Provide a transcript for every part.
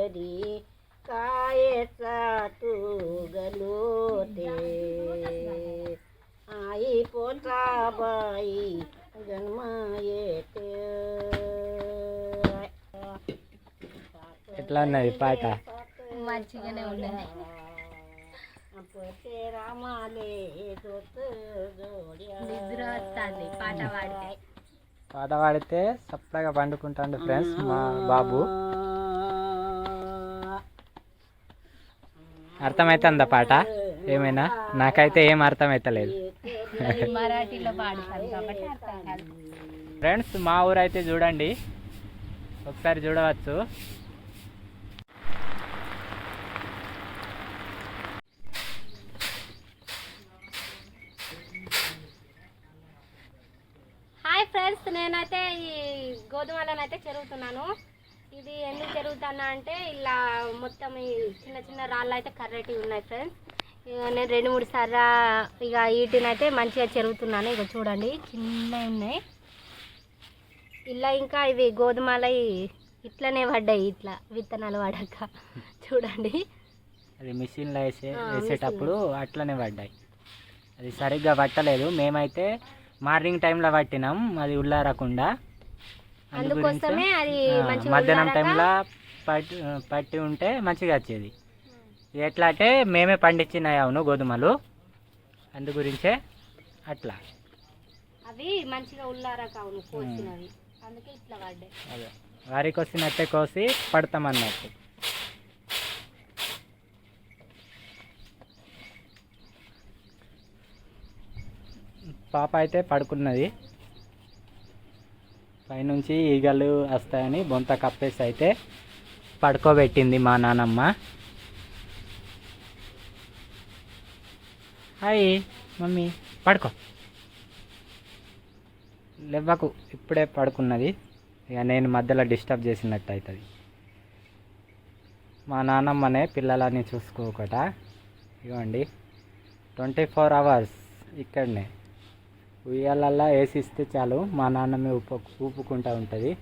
घरी कायचा तू गलोते आई पोटा बाई जन्म येते ఎట్లా ఉన్నది పాట మంచిగానే ఉన్నది पोते रामाले दोत जोड्या నిద్ర వస్తుంది పాట పాడితే పాట పాడితే సప్పగా పండుకుంటాడు ఫ్రెండ్స్ మా బాబు అర్థమవుతుందా పాట? ఏమైనా? నాకైతే ఏం అర్థమవుతలేదు ఫ్రెండ్స్ మా ఊరు అయితే చూడండి. ఒకసారి చూడవచ్చు. హాయ్ ఫ్రెండ్స్ నేనైతే ఈ గోధుమలను అయితే చెరుగుతున్నాను చెరుగుతానా అంటే ఇలా మొత్తం ఈ చిన్న చిన్న రాళ్ళు అయితే కర్రెటివి ఉన్నాయి ఫ్రెండ్స్ నేను రెండు మూడు సార్లు ఇక వీటిని అయితే మంచిగా చెరుగుతున్నాను. ఇక చూడండి చిన్నవి ఉన్నాయి. ఇలా ఇంకా ఇవి గోధుమలు ఇట్లనే పడ్డాయి ఇట్లా విత్తనాలు పడక. చూడండి. అది మిషన్లో వేసే వేసేటప్పుడు అట్లనే పడ్డాయి. అది సరిగ్గా పట్టలేదు. మేమైతే మార్నింగ్ టైంలో పట్టినాం అది ఉల్లారకుండా. అందుకోసమే అది మధ్యాహ్నం టైంలో పట్టి పట్టి ఉంటే మంచిగా వచ్చేది. ఎట్లా అంటే మేమే పండించినాయి అవును గోధుమలు అందు గురించే అట్లా. అవి మంచిగా ఉల్లారక అవును కోసినవి. అందుకే ఇట్లా పడ్డాయి అదే. వారికి వచ్చినట్టే కోసి పడతామన్నట్టు. పాప అయితే పడుకున్నది. పైనుంచి ఈగలు వస్తాయని బొంత కప్పేసి అయితే పడుకోబెట్టింది మా నానమ్మ. Hi mummy. పడుకో. లెవ్వకు ఇప్పుడే పడుకున్నది. ఇక నేను మధ్యలో డిస్టర్బ్ చేసినట్టు అవుతుంది మా నానమ్మనే పిల్లలని చూసుకోకట. ఇవ్వండి ట్వంటీ ఫోర్ అవర్స్ ఇక్కడనే. ఉయ్యాలల్లా వేసిస్తే చాలు మా నాన్నమ్మే ఊపు ఊపుకుంటూ ఉంటుంది.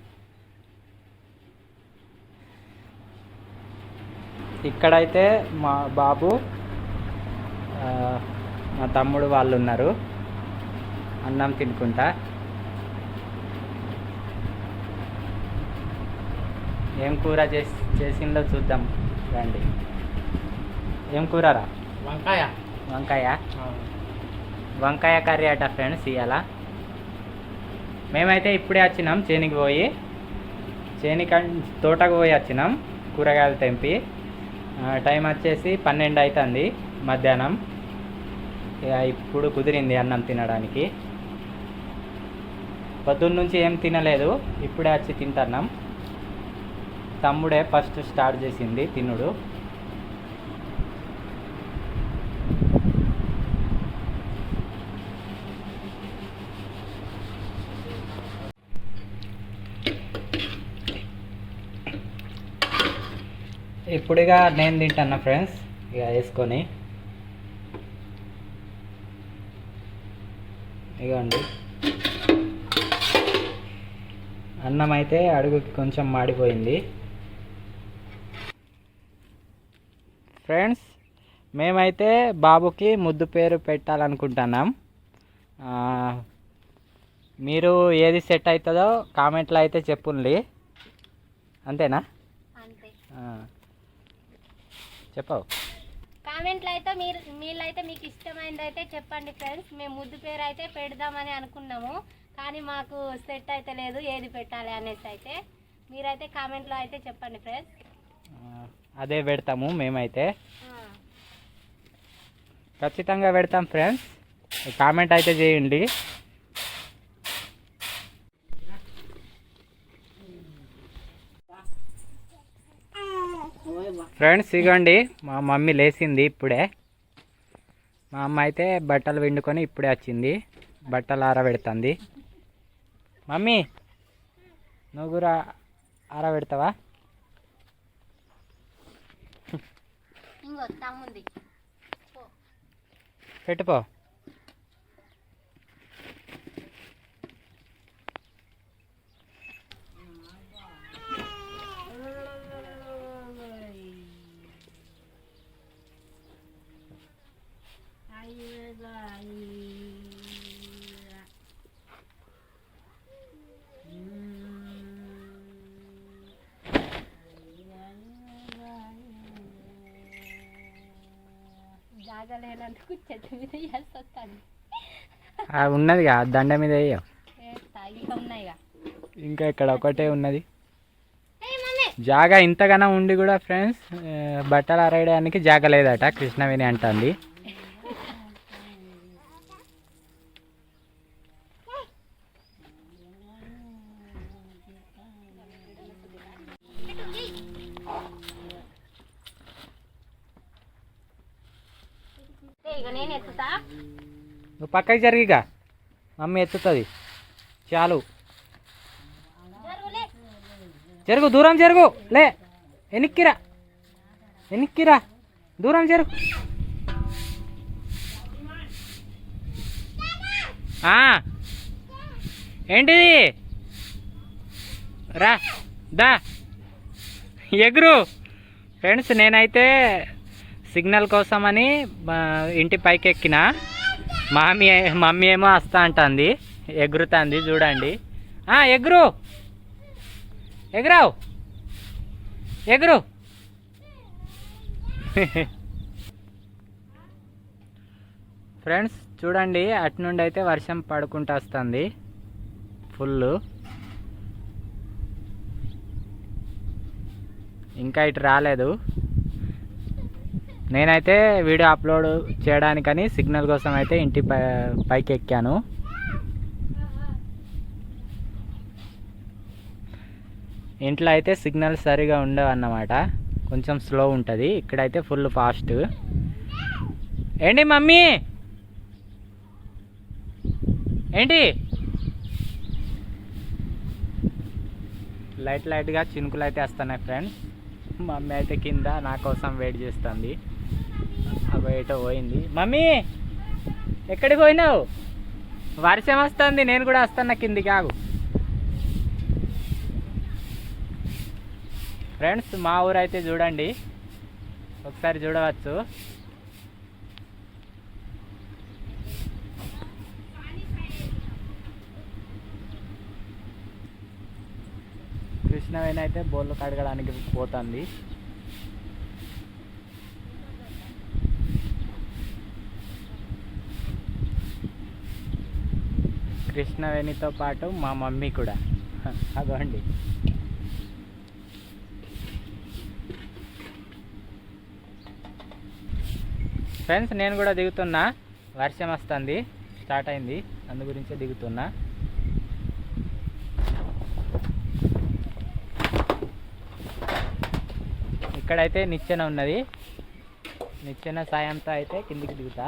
ఇక్కడైతే మా బాబు మా తమ్ముడు వాళ్ళు ఉన్నారు. అన్నం తినుకుంటా. ఏం కూర చేసి చేసిందో చూద్దాం. రండి. ఏం కూరరా? వంకాయ. వంకాయ? వంకాయ కర్రీ అట ఫ్రెండ్స్ ఇవాళ మేమైతే ఇప్పుడే వచ్చినాం చేనికి పోయి. చేని తోటకు పోయి వచ్చినాం. కూరగాయలు తెంపి. టైం వచ్చేసి పన్నెండు అవుతుంది మధ్యాహ్నం. ఇక ఇప్పుడు కుదిరింది అన్నం తినడానికి. పొద్దున్న నుంచి ఏం తినలేదు ఇప్పుడే వచ్చి తింటున్నాం. తమ్ముడే ఫస్ట్ స్టార్ట్ చేసింది తినుడు. ఇప్పుడుగా నేను తింటాను ఫ్రెండ్స్ ఇక వేసుకొని. ఇగోండి. అన్నం అయితే అడుగుకి కొంచెం మాడిపోయింది. ఫ్రెండ్స్ మేమైతే బాబుకి ముద్దు పేరు పెట్టాలనుకుంటున్నాం. మీరు ఏది సెట్ అవుతుందో కామెంట్లో అయితే చెప్పుండి అంతేనా? అంతే. చెప్పవు. కామెంట్లో అయితే మీరు మీళ్ళైతే మీకు ఇష్టమైనది అయితే చెప్పండి ఫ్రెండ్స్. మేము ముద్దు పేరు అయితే పెడదామని అనుకున్నాము. కానీ మాకు సెట్ అయితే లేదు ఏది పెట్టాలి అనేసి అయితే. మీరైతే కామెంట్లో అయితే చెప్పండి ఫ్రెండ్స్. అదే పెడతాము మేమైతే. ఖచ్చితంగా పెడతాం ఫ్రెండ్స్. కామెంట్ అయితే చేయండి. ఫ్రెండ్స్ ఇగోండి మా మమ్మీ లేచింది ఇప్పుడే. మా అమ్మ అయితే బట్టలు పిండుకొని ఇప్పుడే వచ్చింది. బట్టలు ఆరబెడుతుంది. మమ్మీ నువ్వు కూడా ఆరబెడతావా? పెట్టుపో తాగలేనందుకు చెట్టు మీద ఉన్నదిగా దండ మీద వేయ. ఇంకా ఇక్కడ ఒకటే ఉన్నది. జాగా ఇంతగానో ఉండి కూడా ఫ్రెండ్స్ బట్టలు ఆరేయడానికి జాగ లేదట కృష్ణవేణి అంటుంది. నేను ఎత్తుతా? నువ్వు పక్కకి జరిగిగా మమ్మీ ఎత్తుతుంది. చాలు. జరుగు దూరం జరుగు. లే వెనక్కిరా. వెనక్కిరా. దూరం జరుగు. ఆ, ఏంటిది? రా దా. ఎగురు. ఫ్రెండ్స్ నేనైతే సిగ్నల్ కోసమని మా ఇంటి పైకి ఎక్కిన మామీ మమ్మీ ఏమో వస్తా అంటుంది. ఎగురుతుంది చూడండి. ఎగురు. ఎగురావు. ఎగురు. ఫ్రెండ్స్ చూడండి అటు నుండి అయితే వర్షం పడుకుంటూ వస్తుంది. ఫుల్ ఇంకా ఇటు రాలేదు. నేనైతే వీడియో అప్లోడ్ చేయడానికని సిగ్నల్ కోసం అయితే ఇంటి పై పైకి ఎక్కాను ఇంట్లో అయితే సిగ్నల్ సరిగా ఉండవు అన్నమాట కొంచెం స్లో ఉంటుంది. ఇక్కడైతే ఫుల్ ఫాస్ట్. ఏంటి మమ్మీ? ఏంటి? లైట్ లైట్గా చినుకులు అయితే వస్తున్నాయి ఫ్రెండ్స్. మమ్మీ అయితే కింద నా కోసం వెయిట్ చేస్తుంది. బయట పోయింది. మమ్మీ ఎక్కడికి పోయినావు? వర్షం వస్తుంది నేను కూడా వస్తున్నా కిందికి ఆగు. ఫ్రెండ్స్ మా ఊరు అయితే చూడండి. ఒకసారి చూడవచ్చు. కృష్ణవేణి అయితే బోర్లు కడగడానికి పోతుంది. కృష్ణవేణితో పాటు మా మమ్మీ కూడా. అదండి ఫ్రెండ్స్ నేను కూడా దిగుతున్నా. వర్షం వస్తుంది. స్టార్ట్ అయింది. అందు గురించే దిగుతున్నా. ఇక్కడైతే నిచ్చెన ఉన్నది. నిచ్చెన సాయంతో అయితే కిందికి దిగుతా.